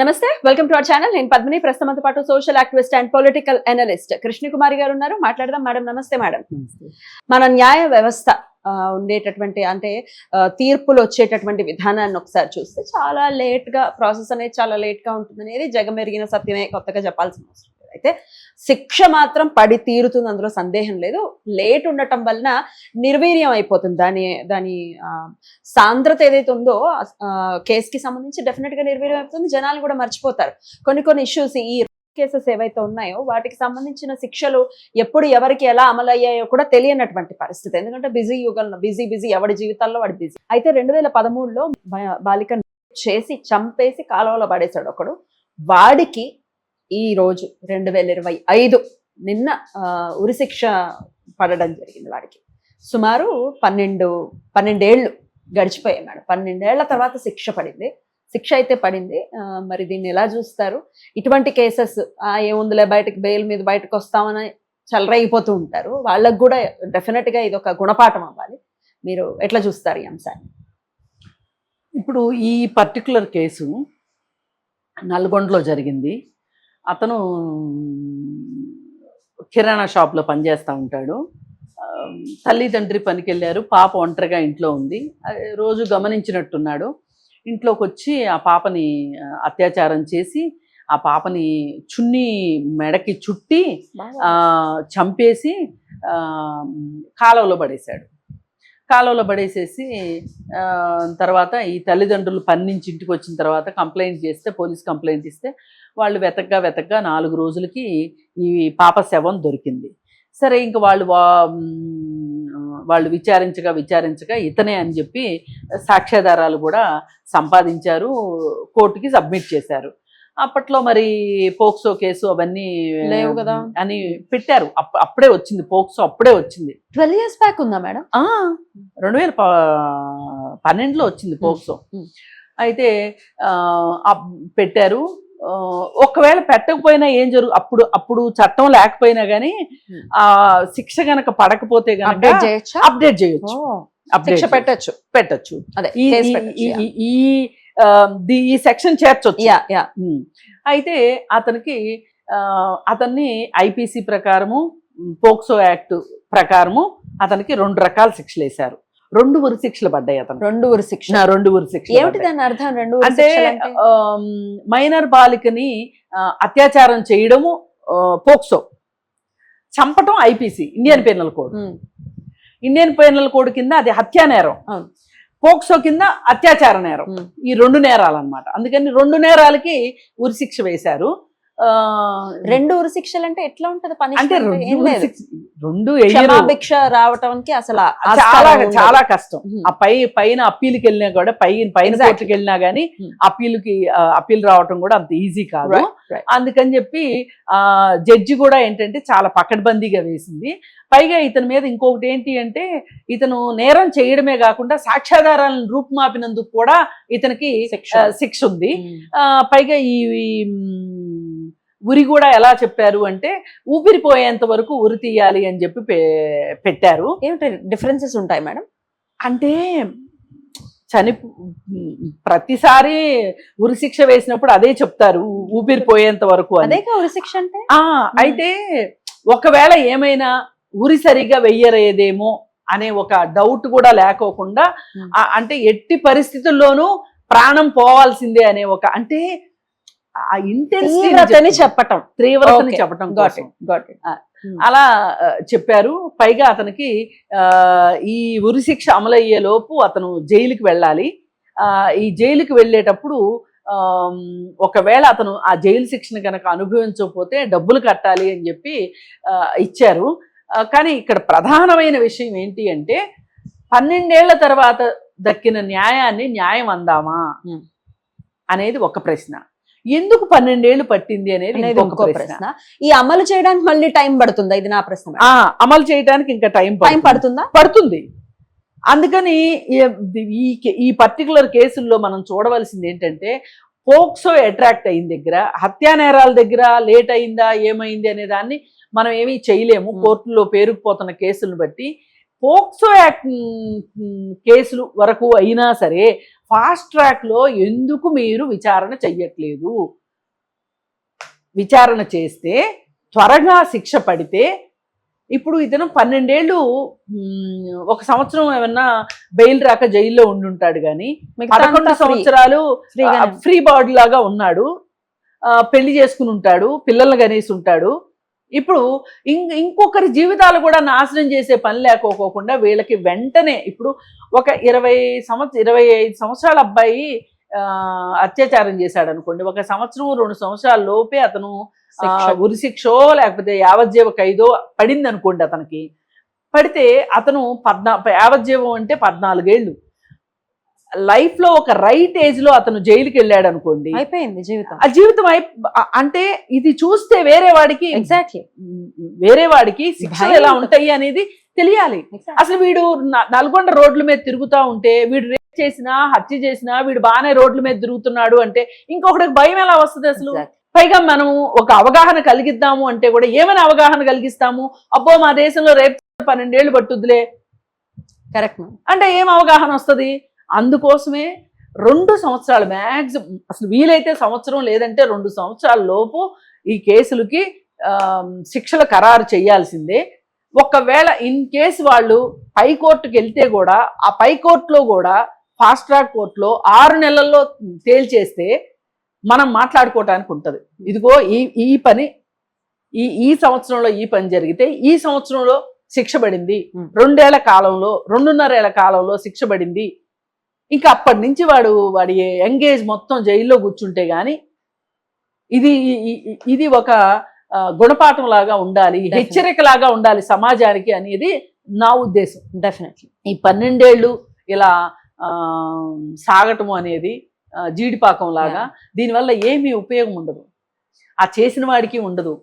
నమస్తే welcome to our channel నేను పద్మిని ప్రస్తుతంతో పాటు social activist and political analyst Krishnakumari garu ఉన్నారు. మాట్లాడదాం. మేడం నమస్తే మేడం. మన న్యాయ వ్యవస్థ ఉండేటటువంటి అంటే తీర్పులు వచ్చేటటువంటి విధానాన్ని ఒకసారి చూస్తే చాలా లేట్గా ప్రాసెస్ అనేది చాలా లేట్గా ఉంటుంది అనేది జగమెరిగిన సత్యమే కొత్తగా చెప్పాల్సిన అవసరం. అయితే శిక్ష మాత్రం పడి తీరుతుంది అందులో సందేహం లేదు. లేట్ ఉండటం వలన నిర్వీర్యం అయిపోతుంది. దాని దాని ఆ, సాంద్రత ఏదైతే ఉందో కేసుకి సంబంధించి డెఫినెట్గా నిర్వీర్యం అయిపోతుంది. జనాలు కూడా మర్చిపోతారు. కొన్ని కొన్ని ఇష్యూస్ ఈ కేసెస్ ఏవైతే ఉన్నాయో వాటికి సంబంధించిన శిక్షలు ఎప్పుడు ఎవరికి ఎలా అమలు అయ్యాయో కూడా తెలియనటువంటి పరిస్థితి. ఎందుకంటే బిజీ యుగంలో బిజీ బిజీ ఎవరి జీవితాల్లో వాడి బిజీ అయితే రెండు వేల పదమూడులో బాలిక చేసి చంపేసి కాలువలో పడేశాడు ఒకడు. వాడికి ఈ రోజు రెండు వేల ఇరవై ఐదు నిన్న ఉరిశిక్ష పడడం జరిగింది వాడికి. సుమారు పన్నెండు పన్నెండేళ్ళు గడిచిపోయాయి మేడం. పన్నెండేళ్ళ తర్వాత శిక్ష పడింది. శిక్ష అయితే పడింది. మరి దీన్ని ఎలా చూస్తారు? ఇటువంటి కేసెస్ ఏముందిలే బయటకు బెయిల్ మీద బయటకు వస్తామని చలరైపోతూ ఉంటారు. వాళ్ళకు కూడా డెఫినెట్గా ఇది ఒక గుణపాఠం అవ్వాలి. మీరు ఎట్లా చూస్తారు ఈ అంశాన్ని? ఇప్పుడు ఈ పర్టికులర్ కేసు నల్గొండలో జరిగింది. అతను కిరాణా షాప్లో పనిచేస్తూ ఉంటాడు. తల్లిదండ్రి పనికి వెళ్ళారు పాప ఒంటరిగా ఇంట్లో ఉంది. రోజు గమనించినట్టున్నాడు. ఇంట్లోకి వచ్చి ఆ పాపని అత్యాచారం చేసి ఆ పాపని చున్ని మెడకి చుట్టి ఆ, చంపేసి ఆ, కాలువలో పడేశాడు. కాలువలో పడేసేసి తర్వాత ఈ తల్లిదండ్రులు పని నుంచి ఇంటికి వచ్చిన తర్వాత కంప్లైంట్ చేస్తే పోలీస్ కంప్లైంట్ ఇస్తే వాళ్ళు వెతగ్గా వెతగ్గా నాలుగు రోజులకి ఈ పాప శవం దొరికింది. సరే ఇంక వాళ్ళు వాళ్ళు విచారించగా విచారించగా ఇతనే అని చెప్పి సాక్ష్యాధారాలు కూడా సంపాదించారు కోర్టుకి సబ్మిట్ చేశారు. అప్పట్లో మరి పోక్సో కేసు అవన్నీ లేవు కదా. అని పెట్టారు. అప్ప- అప్పుడే వచ్చింది పోక్సో అప్పుడే వచ్చింది. ట్వెల్వ్ ఇయర్స్ బ్యాక్ ఉందా మేడం? రెండు వేల పన్నెండులో వచ్చింది పోక్సో. అయితే పెట్టారు. ఒకవేళ పెట్టకపోయినా ఏం జరుగు అప్పుడు అప్పుడు చట్టం లేకపోయినా గానీ. ఆ శిక్ష గనక పడకపోతే గనక అప్డేట్ చేయొచ్చా? అప్డేట్ పెట్టచ్చు. పెట్టచ్చు. అదే ఈ ఈ- సెక్షన్ చేర్చొచ్చు. Yeah yeah. ఉమ్. అయితే అతనికి అతన్ని ఐపీసీ ప్రకారము పోక్సో యాక్ట్ ప్రకారము అతనికి రెండు రకాల శిక్షలు వేశారు రెండు ఉరి శిక్షలు పడ్డాయి అతను. రెండు ఉరి శిక్ష రెండు ఉరి శిక్షలు ఏమిటి. దాని అర్థం? రెండు అంటే మైనర్ బాలికని అత్యాచారం చేయడము పోక్సో. చంపటం IPC Indian penal code. Indian penal code కింద అది హత్యా నేరం. పోక్సో కింద అత్యాచార నేరం. ఈ రెండు నేరాలు అన్నమాట అందుకని రెండు నేరాలకి ఉరి శిక్ష వేశారు. రెండు ఉరి శిక్షలు అంటే ఎట్లా ఉంటది పని అంటే రెండు. క్షమాభిక్ష రావటానికి అసలు చాలా. చాలా కష్టం. ఆ పై పైన అప్పీల్కి వెళ్ళినా కూడా పై పైన. కోర్టుకి వెళ్ళినా గానీ. అప్పీల్కి అప్పీల్ రావటం కూడా అంత ఈజీ కాదు. అందుకని చెప్పి ఆ జడ్జి కూడా ఏంటంటే చాలా పకడ్బందీగా వేసింది పైగా ఇతని మీద ఇంకొకటి ఏంటి అంటే ఇతను నేరం చేయడమే కాకుండా సాక్ష్యాధారాలను రూపుమాపినందుకు కూడా ఇతనికి శిక్ష. ఉంది పైగా ఈ ఉరి కూడా ఎలా చెప్పారు అంటే ఊపిరిపోయేంత వరకు ఉరి తీయాలి అని చెప్పి పెట్టారు. ఏమిటి డిఫరెన్సెస్ ఉంటాయి మేడం? అంటే చని ప్రతిసారి ఉరి శిక్ష వేసినప్పుడు అదే చెప్తారు ఊపిరిపోయేంత వరకు అదే ఉరి శిక్ష అంటే? అయితే ఒకవేళ ఏమైనా ఉరి సరిగా వెయ్యరేదేమో అనే ఒక డౌట్ కూడా లేకోకుండా అంటే ఎట్టి పరిస్థితుల్లోనూ ప్రాణం పోవాల్సిందే అనే ఒక అంటే ఆ ఇంటెన్సిటీ చెప్పటం. తీవ్రతని కోసం. గాట్ ఇట్ అలా చెప్పారు. పైగా అతనికి ఆ, ఈ ఉరి శిక్ష అమలయ్యే లోపు అతను జైలుకి వెళ్ళాలి. ఆ, ఈ జైలుకి వెళ్ళేటప్పుడు ఒకవేళ అతను ఆ జైలు శిక్షను కనుక అనుభవించకపోతే డబ్బులు కట్టాలి అని చెప్పి ఇచ్చారు. కానీ ఇక్కడ ప్రధానమైన విషయం ఏంటి అంటే పన్నెండేళ్ళ తర్వాత దక్కిన న్యాయాన్ని న్యాయం అందామా Hmm. అనేది ఒక ప్రశ్న. ఎందుకు పన్నెండేళ్ళు పట్టింది అనేది ఇంకో ప్రశ్న. ఈ అమలు చేయడానికి మళ్ళీ టైం పడుతుందా? ఇది నా ప్రశ్న ఆ అమలు చేయడానికి ఇంకా టైం టైం పడుతుందా? పడుతుంది. అందుకని ఈ- ఈ పర్టికులర్ కేసుల్లో మనం చూడవలసింది ఏంటంటే పోక్సో అట్రాక్ట్ అయిన దగ్గర హత్యా నేరాల దగ్గర లేట్ అయిందా ఏమైంది అనే దాన్ని మనం ఏమీ చేయలేము. కోర్టులో పేరుకుపోతున్న కేసులను బట్టి పోక్సో యాక్ట్ కేసులు వరకు అయినా సరే ఫాస్ట్ ట్రాక్లో ఎందుకు మీరు విచారణ చెయ్యట్లేదు విచారణ చేస్తే త్వరగా శిక్ష పడితే ఇప్పుడు ఇతను పన్నెండేళ్ళు ఒక సంవత్సరం ఏమన్నా బెయిల్ రాక జైల్లో ఉండుంటాడు కానీ పదకొండు. సంవత్సరాలు. ఫ్రీ బాడీ లాగా ఉన్నాడు పెళ్ళి చేసుకుని ఉంటాడు పిల్లల్ని కనేసి ఉంటాడు ఇప్పుడు ఇం- ఇంకొకరి జీవితాలు కూడా నాశనం చేసే పని లేకోకోకుండా వీళ్ళకి వెంటనే ఇప్పుడు ఒక ఇరవై సంవత్సరం ఇరవై ఐదు సంవత్సరాల అబ్బాయి అత్యాచారం చేశాడు అనుకోండి ఒక సంవత్సరం రెండు సంవత్సరాల లోపే అతను ఆ, శిక్ష. ఉరి శిక్షో లేకపోతే యావజ్జీవ ఖైదో పడింది అనుకోండి అతనికి. పడితే అతను పద్నా యావజ్జీవం అంటే పద్నాలుగేళ్ళు. లైఫ్లో ఒక రైట్ ఏజ్లో అతను జైలుకి వెళ్ళాడు అనుకోండి అయిపోయింది జీవితం. ఆ జీవితం అంటే ఇది చూస్తే వేరే వాడికి ఎగ్జాక్ట్లీ వేరే వాడికి శిక్షలు ఎలా. ఉంటాయి అనేది తెలియాలి. అసలు వీడు నల్గొండ రోడ్ల మీద తిరుగుతా ఉంటే వీడు రేప్ చేసినా హత్య చేసినా వీడు బాగానే రోడ్ల మీద తిరుగుతున్నాడు అంటే ఇంకొకటికి భయం ఎలా వస్తుంది అసలు? పైగా మనం ఒక అవగాహన కలిగిద్దాము అంటే కూడా ఏమైనా అవగాహన కలిగిస్తాము? అబ్బో మా దేశంలో రేపు పన్నెండేళ్ళు పట్టుద్దులే. కరెక్ట్ అంటే ఏం అవగాహన వస్తుంది? అందుకోసమే రెండు సంవత్సరాలు మ్యాక్సిమం అసలు వీలైతే సంవత్సరం లేదంటే రెండు సంవత్సరాల లోపు ఈ కేసులకి శిక్షలు ఖరారు చేయాల్సిందే. ఒకవేళ ఇన్ కేసు వాళ్ళు పై కోర్టుకి వెళ్తే కూడా ఆ పై కోర్టులో కూడా ఫాస్ట్ ట్రాక్ కోర్టులో ఆరు నెలల్లో తేల్చేస్తే మనం మాట్లాడుకోవటానికి ఉంటుంది. ఇదిగో ఈ ఈ పని ఈ ఈ సంవత్సరంలో ఈ పని జరిగితే ఈ సంవత్సరంలో శిక్ష పడింది. రెండేళ్ళ కాలంలో రెండున్నరేళ్ళ కాలంలో శిక్ష పడింది. ఇంకా అప్పటి నుంచి వాడు వాడి ఎంగేజ్ మొత్తం జైల్లో కూర్చుంటే గాని ఇది ఇది ఒక గుణపాఠం లాగా ఉండాలి. హెచ్చరిక లాగా ఉండాలి సమాజానికి అనేది నా ఉద్దేశం. డెఫినెట్లీ ఈ పన్నెండేళ్ళు ఇలా సాగటము అనేది జీడిపాకం లాగా దీనివల్ల ఏమీ ఉపయోగం ఉండదు. ఆ చేసిన వాడికి ఉండదు.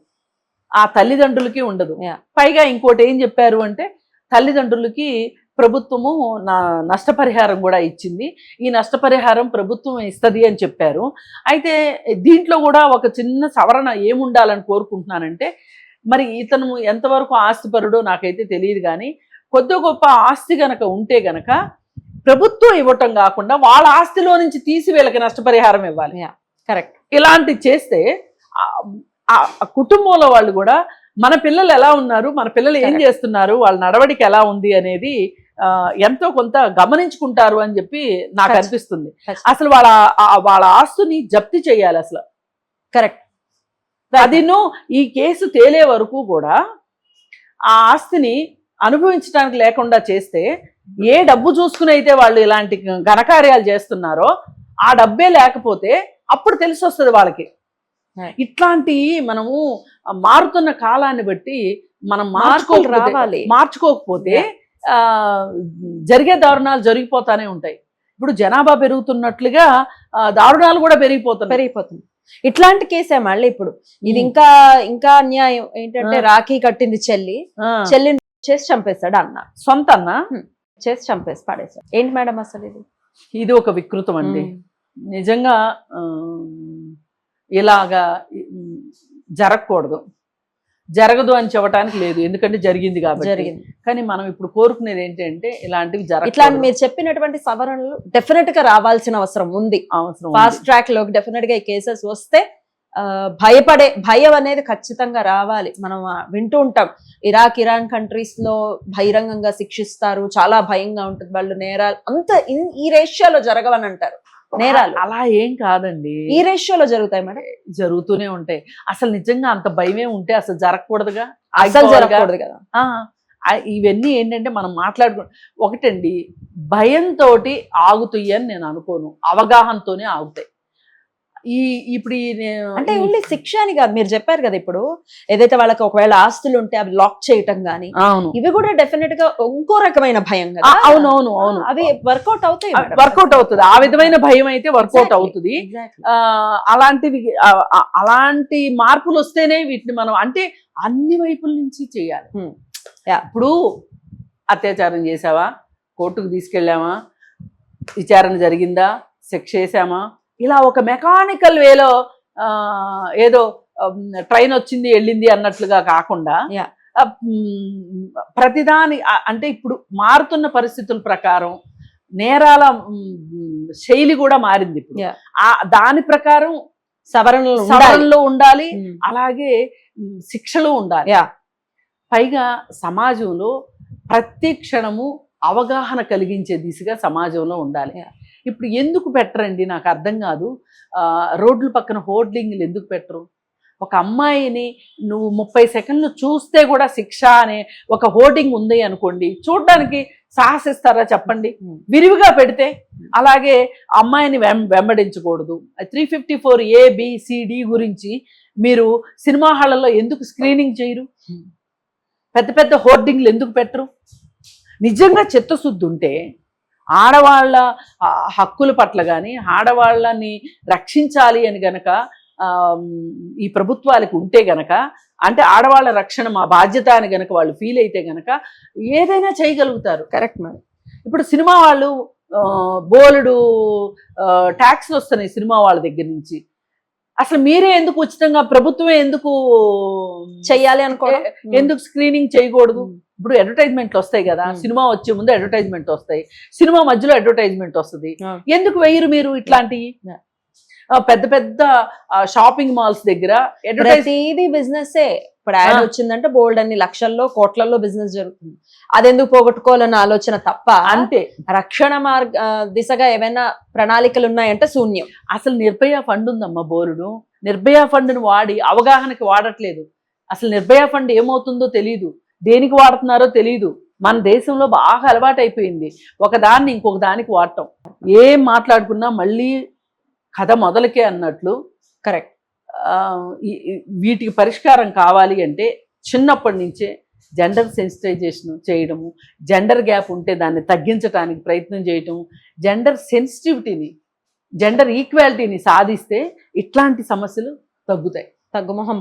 ఆ తల్లిదండ్రులకి ఉండదు. పైగా ఇంకోటి ఏం చెప్పారు అంటే తల్లిదండ్రులకి ప్రభుత్వము నా నష్టపరిహారం కూడా ఇచ్చింది. ఈ నష్టపరిహారం ప్రభుత్వం ఇస్తుంది అని చెప్పారు. అయితే దీంట్లో కూడా ఒక చిన్న సవరణ ఏముండాలని కోరుకుంటున్నానంటే మరి ఇతను ఎంతవరకు ఆస్తిపరుడో నాకైతే తెలియదు కానీ కొద్ది గొప్ప ఆస్తి గనక ఉంటే గనక ప్రభుత్వం ఇవ్వటం కాకుండా వాళ్ళ ఆస్తిలో నుంచి తీసి వీళ్ళకి నష్టపరిహారం ఇవ్వాలి. కరెక్ట్. ఇలాంటి చేస్తే కుటుంబంలో వాళ్ళు కూడా మన పిల్లలు ఎలా ఉన్నారు మన పిల్లలు ఏం. చేస్తున్నారు వాళ్ళ నడవడిక ఎలా ఉంది అనేది ఎంతో కొంత గమనించుకుంటారు అని చెప్పి నాకు. అనిపిస్తుంది. అసలు వాళ్ళ వాళ్ళ ఆస్తుని జప్తి చేయాలి అసలు. కరెక్ట్. అదిను ఈ కేసు తేలే వరకు కూడా ఆ ఆస్తిని అనుభవించడానికి లేకుండా చేస్తే ఏ డబ్బు చూసుకుని అయితే వాళ్ళు ఇలాంటి ఘనకార్యాలు చేస్తున్నారో ఆ డబ్బే లేకపోతే అప్పుడు తెలిసి వస్తుంది వాళ్ళకి. ఇట్లాంటి మనము మారుతున్న కాలాన్ని బట్టి మనం మార్పులు మార్చుకోకపోతే రావాలి. మార్చుకోకపోతే ఆ జరిగే దారుణాలు జరిగిపోతానే ఉంటాయి. ఇప్పుడు జనాభా పెరుగుతున్నట్లుగా దారుణాలు కూడా పెరిగిపోతున్నాయి. పెరిగిపోతుంది ఇట్లాంటి కేసే మళ్ళీ ఇప్పుడు. ఇది. ఇంకా ఇంకా అన్యాయం ఏంటంటే. రాఖీ కట్టింది చెల్లి. చెల్లిని చేసి చంపేస్తాడు అన్న. సొంత అన్న? చేసి చంపేసి పడేస్తాడు ఏంటి మేడం అసలు ఇది? ఇది ఒక వికృతం అండి. నిజంగా ఇలాగా జరగకూడదు. జరగదు అని చెప్పడానికి లేదు. ఎందుకంటే జరిగింది కాబట్టి. జరిగింది. కానీ మనం ఇప్పుడు కోరుకునేది ఏంటంటే ఇలాంటివి ఇట్లాంటి జరగ మీరు చెప్పినటువంటి సవరణలు డెఫినెట్గా రావాల్సిన అవసరం ఉంది. అవసరం ఫాస్ట్ ట్రాక్లోకి డెఫినెట్గా ఈ కేసెస్ వస్తే భయపడే భయం అనేది ఖచ్చితంగా రావాలి. మనం వింటూ ఉంటాం. ఇరాక్ ఇరాన్ కంట్రీస్లో బహిరంగంగా శిక్షిస్తారు. చాలా భయంగా ఉంటుంది. వాళ్ళు నేరాలు అంత ఈ రేషియోలో జరగవని అంటారు. నేరాలు. అలా ఏం కాదండి. ఈ రేషియోలో జరుగుతాయి మేడం? జరుగుతూనే ఉంటాయి. అసలు నిజంగా అంత భయమే ఉంటే అసలు జరగకూడదుగా? అసలు. జరగకూడదు కదా. ఇవన్నీ ఏంటంటే మనం మాట్లాడుకో ఒకటండి భయంతో ఆగుతాయి అని నేను అనుకోను. అవగాహనతోనే ఆగుతాయి. ఈ ఇప్పుడు అంటే ఓన్లీ శిక్ష అని కాదు మీరు చెప్పారు కదా ఇప్పుడు ఏదైతే వాళ్ళకి ఒకవేళ ఆస్తులు ఉంటే అవి లాక్ చేయటం గానీ అవును. ఇవి కూడా డెఫినెట్గా ఇంకో రకమైన భయం కదా. అవును అవును అవును. అవి వర్కౌట్ అవుతాయి. వర్కౌట్ అవుతుంది. ఆ విధమైన భయం అయితే వర్కౌట్. అవుతుంది. అలాంటివి అలాంటి మార్పులు వస్తేనే వీటిని మనం అంటే అన్ని వైపుల నుంచి చేయాలి. ఇప్పుడు అత్యాచారం చేసావా? కోర్టుకు తీసుకెళ్ళామా? విచారణ జరిగిందా? శిక్ష వేసామా? ఇలా ఒక మెకానికల్ వేలో ఆ, ఏదో ట్రైన్ వచ్చింది వెళ్ళింది అన్నట్లుగా కాకుండా ప్రతిదాని అంటే ఇప్పుడు మారుతున్న పరిస్థితుల ప్రకారం నేరాల శైలి కూడా మారింది ఇప్పుడు. ఆ దాని ప్రకారం సవరణలు సవరణలో ఉండాలి. అలాగే శిక్షలు ఉండాలి యా పైగా సమాజంలో ప్రతి క్షణము అవగాహన కలిగించే దిశగా సమాజంలో ఉండాలి. ఇప్పుడు ఎందుకు పెట్టరండి? నాకు అర్థం కాదు. రోడ్ల పక్కన హోర్డింగ్లు ఎందుకు పెట్టరు? ఒక అమ్మాయిని నువ్వు ముప్పై సెకండ్లు చూస్తే కూడా శిక్ష అనే ఒక హోర్డింగ్ ఉంది అనుకోండి చూడడానికి సాహసిస్తారా చెప్పండి. విరివిగా పెడితే అలాగే అమ్మాయిని వెం వెంబడించకూడదు. త్రీ ఫిఫ్టీ ఫోర్ ఏబిసిడి గురించి మీరు సినిమా హాళ్ళలో ఎందుకు స్క్రీనింగ్ చేయరు. పెద్ద పెద్ద హోర్డింగ్లు ఎందుకు పెట్టరు? నిజంగా చిత్తశుద్ధి ఉంటే ఆడవాళ్ళ హక్కుల పట్ల కానీ ఆడవాళ్ళని రక్షించాలి అని గనక ఈ ప్రభుత్వాలకు ఉంటే గనక అంటే ఆడవాళ్ళ రక్షణ మా బాధ్యత అని గనక వాళ్ళు ఫీల్ అయితే గనక ఏదైనా చేయగలుగుతారు. కరెక్ట్ మేడం ఇప్పుడు సినిమా వాళ్ళు బోలెడు ట్యాక్స్లు వస్తున్నాయి సినిమా వాళ్ళ దగ్గర నుంచి. అసలు మీరే ఎందుకు ఉచితంగా ప్రభుత్వమే ఎందుకు చెయ్యాలి అనుకోవడం? ఎందుకు స్క్రీనింగ్ చేయకూడదు. ఇప్పుడు అడ్వర్టైజ్మెంట్లు వస్తాయి కదా. సినిమా వచ్చే ముందు అడ్వర్టైజ్మెంట్ వస్తాయి సినిమా మధ్యలో అడ్వర్టైజ్మెంట్ వస్తుంది. ఎందుకు వేయరు మీరు ఇట్లాంటివి? పెద్ద పెద్ద షాపింగ్ మాల్స్ దగ్గర ప్రతిదీ బిజినెస్ ఇప్పుడు యాడ్. వచ్చిందంటే బోల్డ్ అన్ని లక్షల్లో కోట్లలో బిజినెస్ జరుగుతుంది. అదెందుకు పోగొట్టుకోవాలన్న ఆలోచన తప్ప అంతే. రక్షణ మార్గ దిశగా ఏమైనా ప్రణాళికలు ఉన్నాయంటే శూన్యం. అసలు నిర్భయ ఫండ్ ఉందమ్మా బోరుడు. నిర్భయ ఫండ్ని వాడి అవగాహనకి వాడట్లేదు. అసలు నిర్భయ ఫండ్ ఏమవుతుందో తెలియదు దేనికి వాడుతున్నారో తెలియదు మన దేశంలో బాగా అలవాటు అయిపోయింది ఒక దాన్ని ఇంకొక దానికి వాడటం. ఏం మాట్లాడుకున్నా మళ్ళీ కథ మొదలకే అన్నట్లు కరెక్ట్. వీటికి పరిష్కారం కావాలి అంటే చిన్నప్పటి నుంచే జెండర్ సెన్సిటైజేషన్ చేయడము జెండర్ గ్యాప్ ఉంటే దాన్ని తగ్గించడానికి ప్రయత్నం చేయటము జెండర్ సెన్సిటివిటీని జెండర్ ఈక్వాలిటీని సాధిస్తే ఇట్లాంటి సమస్యలు తగ్గుతాయి. తగ్గుమొహం